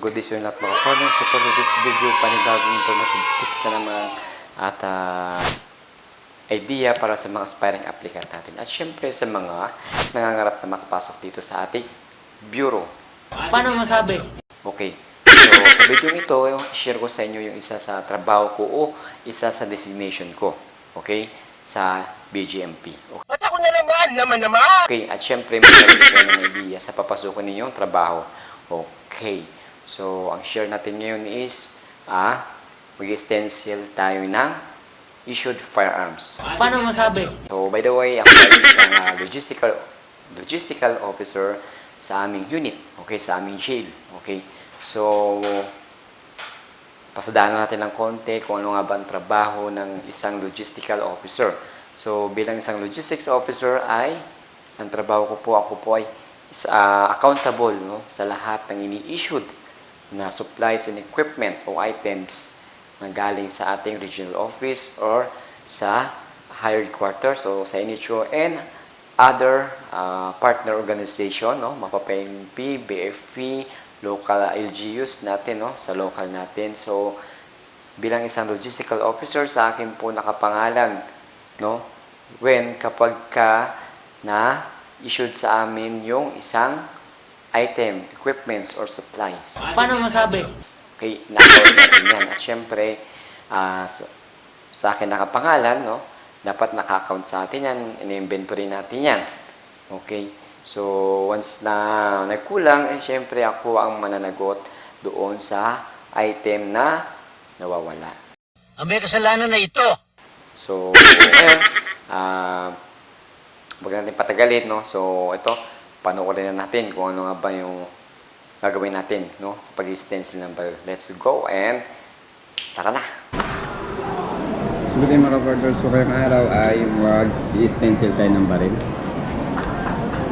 good day sa inyo lahat mga farmers. So for this video, panibagong informative tips na naman at ah, idea para sa mga aspiring applicant natin. At syempre sa mga nangangarap na makapasok dito sa ating bureau. Paano masabi? Okay. So sa video ito, share ko sa inyo yung isa sa trabaho ko o isa sa designation ko. Okay? Sa BGMP. Okay. Ba't ako na naman? Naman naman! Okay, at syempre kayo ng idea sa papasukan ninyong trabaho. Okay. So, ang share natin ngayon is, ah, mag-stencil tayo ng issued firearms. Paano masabi? So, by the way, ako ay isang ah, logistical, logistical officer sa aming unit. Okay, sa aming jail. Okay. So, pasadahan natin ng konti kung ano nga ba ang trabaho ng isang logistical officer. So, bilang isang logistics officer ay, ang trabaho ko po, ako po ay is, ah, accountable no, sa lahat ng ini-issued na supplies and equipment o items na galing sa ating regional office or sa higher quarters o sa NHO and other ah, partner organization, no, mapa-PNP, BFP, local LGUs natin, no, sa local natin. So, bilang isang logistical officer, sa akin po nakapangalan, no, when kapag ka na issued sa amin yung isang item, equipments, or supplies. Paano masabi? Okay, na-account natin yan. At syempre, ah, sa, sa akin nakapangalan, no, dapat naka-account sa atin yan, in-inventory natin yan. Okay, so once na nagkulang, eh syempre ako ang mananagot doon sa item na nawawala. Ang may kasalanan na ito. So, ayun, ah, huwag natin patagalin, no? So, ito, panoorin na natin kung ano nga ba yung gagawin natin, no? Sa pag-stencil ng baril. Let's go and tara na! Good day mga kapatid. So, ngayong araw ay mag-stencil tayo ng baril.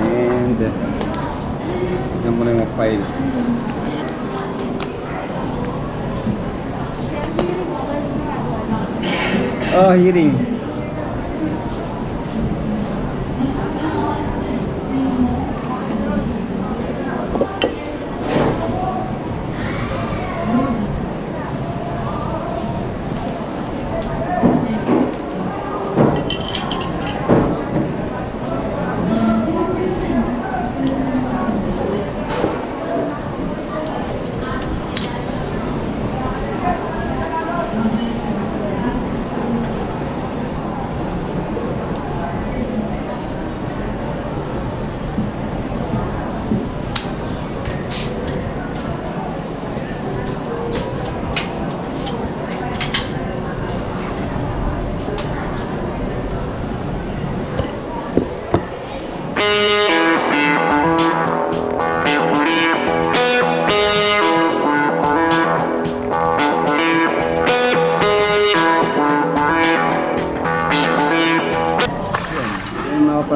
And, yan muna yung files. Oh, hearing.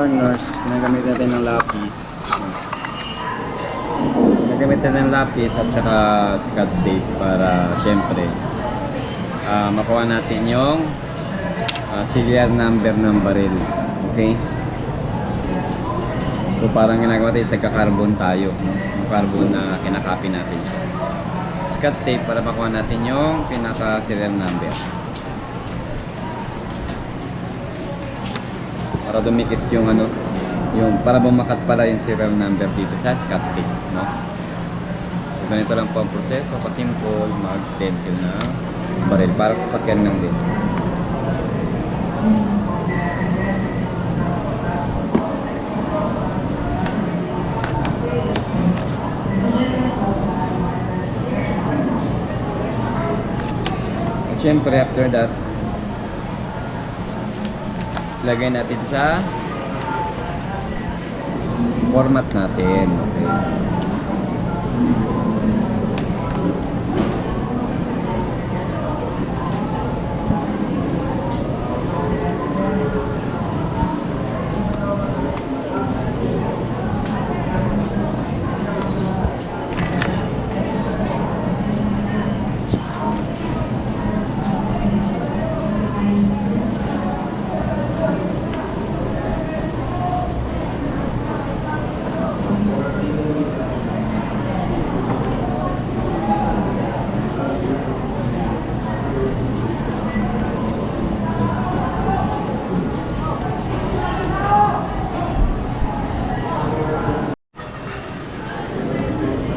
Partners, ginagamit natin ng lapis. Ginagamit natin ng lapis at saka scotch tape para syempre ah, makuha natin yung ah, serial number ng baril. Okay? So parang ginagawa tayo is nagka-carbon tayo. No? Yung carbon na kinakopy natin siya. Scotch tape para makuha natin yung pinaka serial number. Para dumikit yung ano yung para bumakat pala yung serial number dito sa tape no? So, ganito lang po ang proseso ka-simple mag-stencil na baril para po sakyan ng din at syempre after that lagay natin sa format natin. Okay.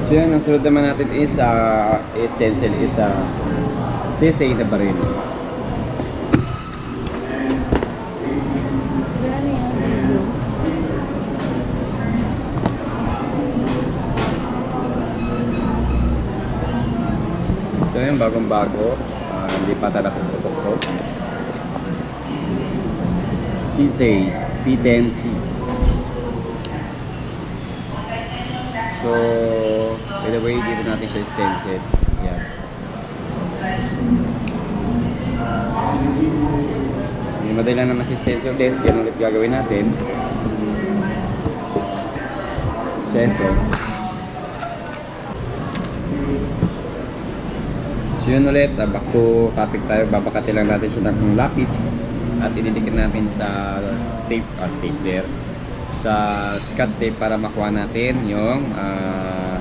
So yan, ang sunod naman natin is uh, stencil is uh, sisay na baril. So yan, bagong bago. Uh, hindi pa talaga tutok to. Sisay P10C. So, by the way, dito natin siya stencil. Yan. May madali lang naman si stencil din. Yan ulit gagawin natin. Stencil. So yun ulit, ah, back to topic tayo. Babakati lang natin siya ng lapis at ididikit natin sa tape, ah, stapler sa scotch tape para makuha natin yung ah,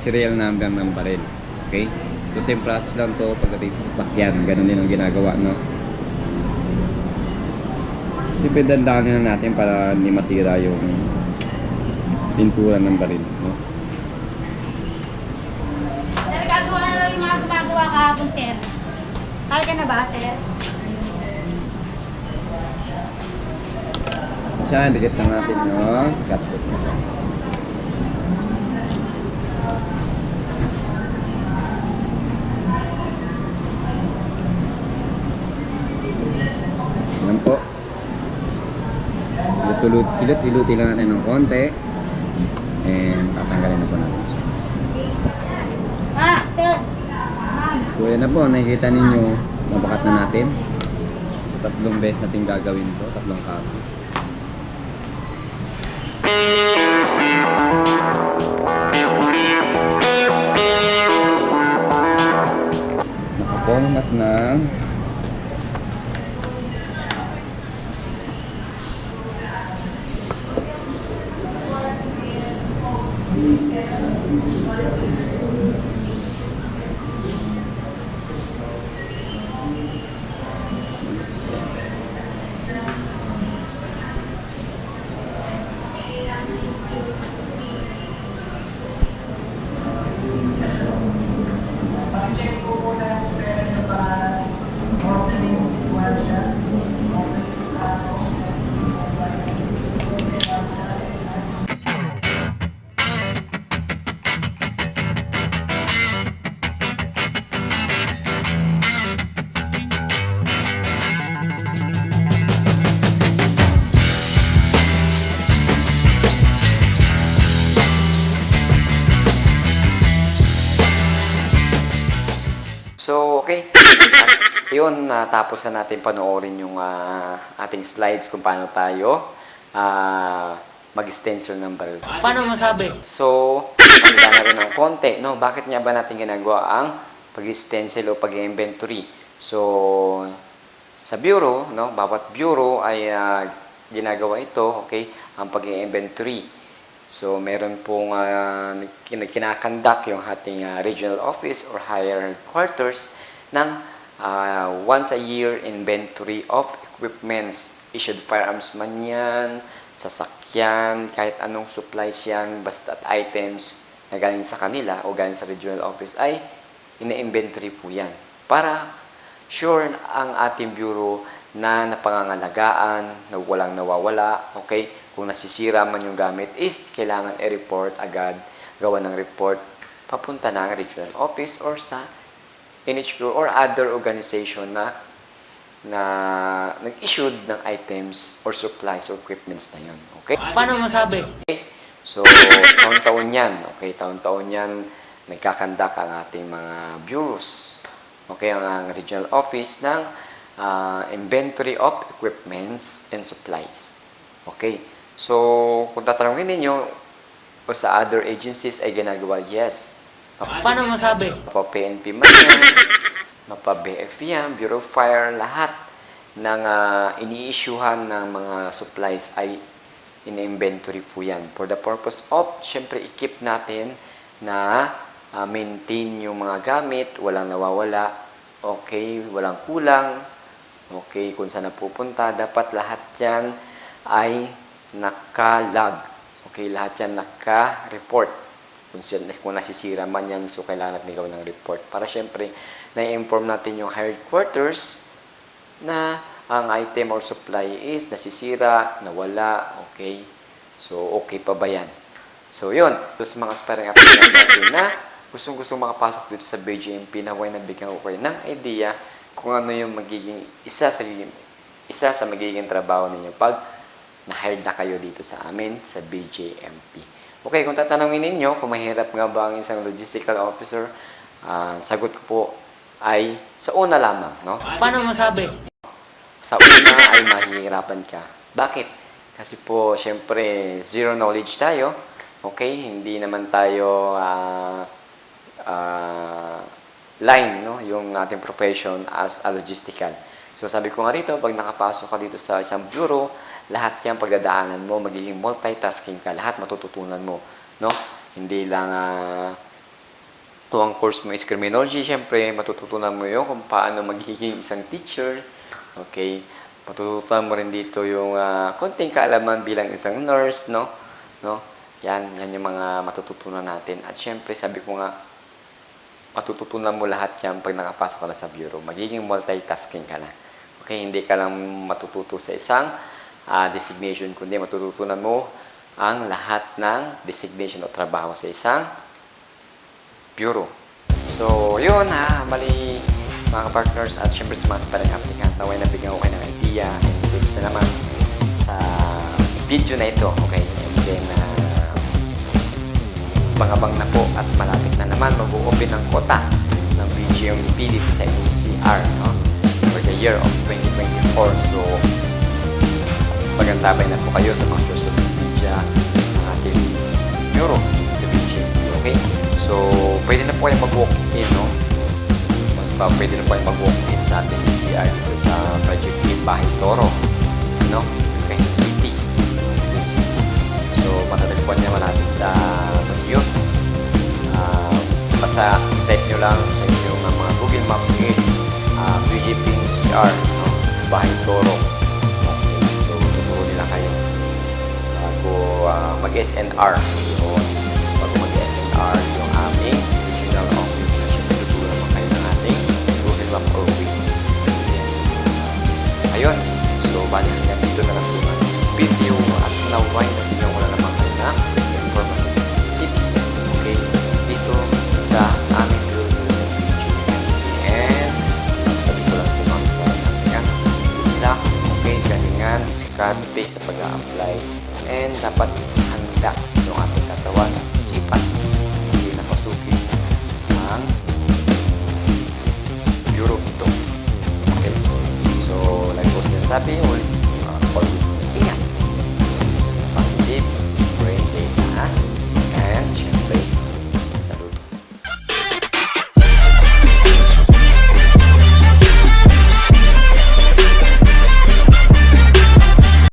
serial number ng baril. Okay? So same process lang to pagdating sa sasakyan. Ganun din ang ginagawa, no? Siyempre dandanin na natin para hindi masira yung pintura ng baril, no? Sir, gagawa na lang yung mga gumagawa kahapon, sir. Kaya ka na ba, sir? Siya, dikit lang natin yung scotch tape na to. Yan po. Ilut, ilut, iluti lang natin ng konti. And tatanggalin na po natin siya. So yan na po, nakikita ninyo, mabakat na natin. Tatlong beses natin gagawin to, tatlong copy. Nakaformat na. So, okay. At yun, natapos na natin panoorin yung ah, ating slides kung paano tayo ah, mag-stencil ng baril. Paano masabi? So, pagka na rin ng konti, no? Bakit nga ba natin ginagawa ang pag-stencil o pag-inventory? So, sa bureau, no? Bawat bureau ay ah, ginagawa ito, okay? Ang pag-inventory. So, meron pong uh, kinakandak yung ating ah, regional office or higher quarters ng ah, once a year inventory of equipments. Issued firearms man yan, sasakyan, kahit anong supplies yan, basta at items na galing sa kanila o galing sa regional office ay ina-inventory po yan. Para sure ang ating bureau na napangangalagaan, na walang nawawala, okay? Kung nasisira man yung gamit is kailangan i-report agad, gawa ng report, papunta ng regional office or sa NHQ or other organization na na nag-issued ng items or supplies or equipments na yun. Okay? Paano masabi? Okay? So, taon-taon yan. Okay, taon-taon yan nagkakandak ang ating mga bureaus. Okay, ang, ang regional office ng ah, inventory of equipments and supplies. Okay, so kung tatanungin ninyo o sa other agencies ay ginagawa, yes. Paano masabi? Mapa PNP man yan, mapa BF yan, Bureau of Fire, lahat ng ah, ini-issuehan ng mga supplies ay in-inventory po yan. For the purpose of, syempre, i-keep natin na ah, maintain yung mga gamit, walang nawawala, okay, walang kulang, okay, kung saan napupunta, dapat lahat yan ay naka-log. Okay, lahat yan naka-report. kung, kung nasisira man yan, so kailangan natin gawin ng report. Para syempre, na-inform natin yung hired quarters na ang item or supply is nasisira, nawala, okay? So, okay pa ba yan? So, yun. So, sa mga aspiring applicant natin na gustong-gusto makapasok dito sa BGMP na way nabigyan ko kayo ng idea kung ano yung magiging isa sa isa sa magiging trabaho ninyo pag na-hired na kayo dito sa amin sa BJMP. Okay, kung tatanungin ninyo kung mahirap nga ba ang isang logistical officer, ah, sagot ko po ay sa una lamang, no? Paano masabi? Sa una ay mahihirapan ka. Bakit? Kasi po, syempre, zero knowledge tayo. Okay? Hindi naman tayo ah, ah, line, no? Yung ating profession as a logistical. So, sabi ko nga rito, pag nakapasok ka dito sa isang bureau, lahat yan pagdadaanan mo, magiging multitasking ka. Lahat matututunan mo, no? Hindi lang ah, kung ang course mo is criminology, syempre, matututunan mo yun kung paano magiging isang teacher. Okay? Matututunan mo rin dito yung ah, konting kaalaman bilang isang nurse, no? No? Yan, yan yung mga matututunan natin. At syempre, sabi ko nga, matututunan mo lahat yan pag nakapasok ka na sa bureau. Magiging multitasking ka na. Okay? Hindi ka lang matututo sa isang ah, designation, kundi matututunan mo ang lahat ng designation o trabaho sa isang bureau. So, yun ha, mali mga partners at syempre sa mga aspiring applicant na nabigyan ko kayo ng idea and tips na naman sa video na ito. Okay, and then uh, mangabang na po at malapit na naman mag-open ng kota ng BGMP dito sa NCR no? for the year of 2024. So, magantabay na po kayo sa mga social media ng ating bureau dito sa BGMP. Okay? So, pwede na po kayo mag-walk-in, no? Magpa, pwede na po kayo mag-walk-in sa ating NCR dito sa Project Team Bahay Toro, no? Quezon City. Quezon City. So, matatagpuan naman natin sa News. Uh, basta type nyo lang sa inyong mga Google Map is uh, BGP NCR, no? Bahay Toro. mag-SNR. So, katawan, sipat, hindi napasukin ang bureau ito. Okay? So, like ko sinasabi, always